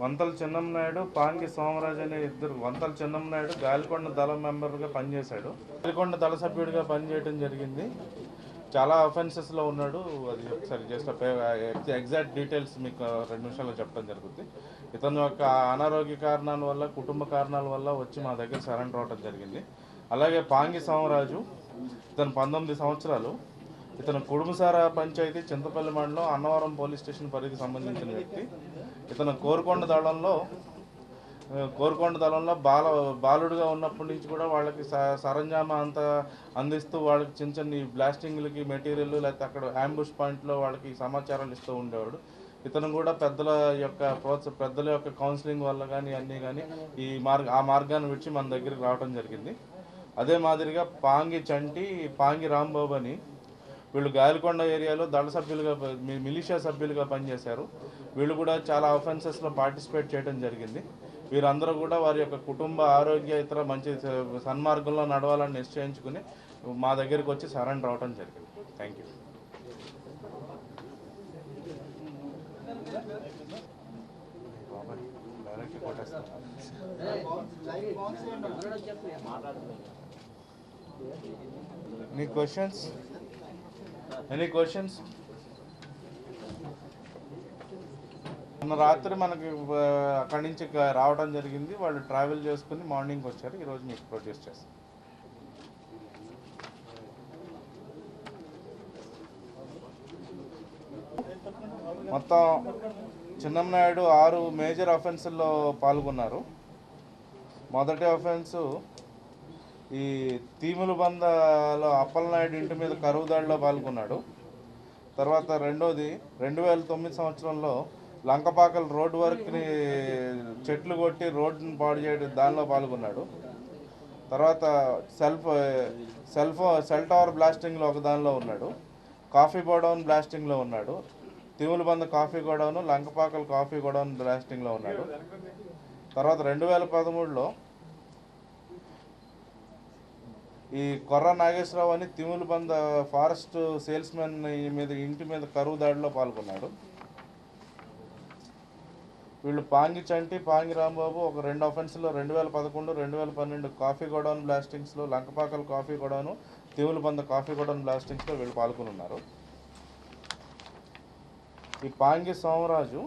వంతల చిన్నంనాయుడు పాంగి సోమరాజు అనే ఇద్దరు వంతల చిన్నంనాయుడు గాలికొండ దళం మెంబర్గా పనిచేశాడు. గాలికొండ దళ సభ్యుడిగా పనిచేయడం జరిగింది. చాలా అఫెన్సెస్లో ఉన్నాడు. అది ఒకసారి జస్ట్ ఎగ్జాక్ట్ డీటెయిల్స్ మీకు రెండు నిమిషాల్లో చెప్పడం జరుగుతుంది ఇతను యొక్క అనారోగ్య కారణాల వల్ల కుటుంబ కారణాల వల్ల వచ్చి మా దగ్గర సరెండర్ అవడం జరిగింది. అలాగే పాంగి సోమరాజు ఇతను పంతొమ్మిది సంవత్సరాలు ఇతను కుడుముసార పంచాయతీ చింతపల్లి మండలం అన్నవరం పోలీస్ స్టేషన్ పరిధికి సంబంధించిన వ్యక్తి. ఇతను కోరుకొండ దళంలో కోరుకొండ దళంలో బాల బాలుడుగా ఉన్నప్పటి నుంచి కూడా వాళ్ళకి స- సరంజామా అంతా అందిస్తూ వాళ్ళకి చిన్న చిన్న బ్లాస్టింగ్లకి మెటీరియల్ లేకపోతే అక్కడ అంబుష్ పాయింట్లో వాళ్ళకి సమాచారాలు ఇస్తూ ఉండేవాడు. ఇతను కూడా పెద్దల యొక్క ప్రోత్స పెద్దల యొక్క కౌన్సిలింగ్ వల్ల కానీ అన్నీ కానీ ఈ మార్గ ఆ మార్గాన్ని విడిచి మన దగ్గరికి రావడం జరిగింది. అదే మాదిరిగా పాంగి చంటి పాంగి రాంబాబు అని వీళ్ళు గాయలకొండ ఏరియాలో దళ సభ్యులుగా మీ- మిలిషియా సభ్యులుగా పనిచేశారు. వీళ్ళు కూడా చాలా అఫెన్సెస్లో పార్టిసిపేట్ చేయడం జరిగింది. వీరందరూ కూడా వారి యొక్క కుటుంబ ఆరోగ్య ఇతర మంచి సన్మార్గంలో నడవాలని నిశ్చయించుకుని మా దగ్గరికి వచ్చి సరెండర్ అవడం జరిగింది. థ్యాంక్ యూ మీ క్వశ్చన్స్ ఎనీ క్వశ్చన్స్ మొన్న రాత్రి మనకి అక్కడి నుంచి రావడం జరిగింది. వాళ్ళు ట్రావెల్ చేసుకుని మార్నింగ్ వచ్చారు. ఈరోజు మీకు ప్రొడ్యూస్ చేస్తాం. మొత్తం చిన్నమ్మనాయుడు ఆరు మేజర్ అఫెన్సుల్లో పాల్గొన్నారు. మొదటి అఫెన్సు ఈ తీముల బందలో అప్పలనాయుడు ఇంటి మీద కరువు దాడిలో పాల్గొన్నాడు. తర్వాత రెండోది రెండు వేల తొమ్మిది సంవత్సరంలో లంకపాకల రోడ్డు వర్క్ని చెట్లు కొట్టి రోడ్డుని పాడు చేయడం దానిలో పాల్గొన్నాడు. తర్వాత self cell phone cell tower బ్లాస్టింగ్లో ఒక దానిలో ఉన్నాడు. కాఫీ గోడౌన్ బ్లాస్టింగ్లో ఉన్నాడు. Timulabanda coffee godown Lankapakala coffee godown బ్లాస్టింగ్లో ఉన్నాడు. తర్వాత రెండు వేల పదమూడులో ఈ కొర్ర నాగేశ్వరరావు అని తిములబంద ఫారెస్ట్ సేల్స్మెన్ మీద ఇంటి మీద కరువు దాడిలో పాల్గొన్నాడు. వీళ్ళు పాంగి చంటి పాంగి రాంబాబు ఒక రెండు అఫెన్స్లో రెండు వేల పదకొండు రెండు వేల పన్నెండు coffee godown బ్లాస్టింగ్స్లో Lankapakala coffee godown Timulabanda coffee godown బ్లాస్టింగ్స్లో వీళ్ళు పాల్గొని ఉన్నారు ఈ పాంగి సోమరాజు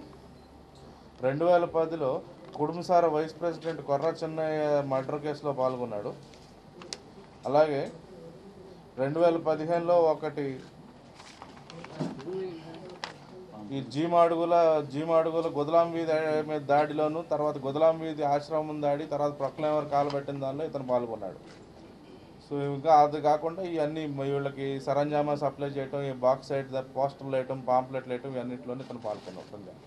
రెండు వేల పదిలో కుడుంబసార వైస్ ప్రెసిడెంట్ కొర్ర చెన్నయ్య మర్డర్ కేసులో పాల్గొన్నాడు. అలాగే రెండు వేల పదిహేనులో ఒకటి ఈ జీమాడుగుల జీమాడుగుల గుదలాం వీధి మీద దాడిలోను తర్వాత గుదలాం వీధి ఆశ్రమం దాడి తర్వాత ప్రొక్లైమర్ కాలబెట్టిన దానిలో ఇతను పాల్గొన్నాడు. సో ఇంకా అది కాకుండా ఇవన్నీ వీళ్ళకి సరంజామా సప్లై చేయటం ఈ బాక్స్ సైట్ పోస్టర్లు వేయటం పాంప్లెట్లు వేయటం ఇవన్నింటిలోనే ఇతను పాల్గొన్నాడు.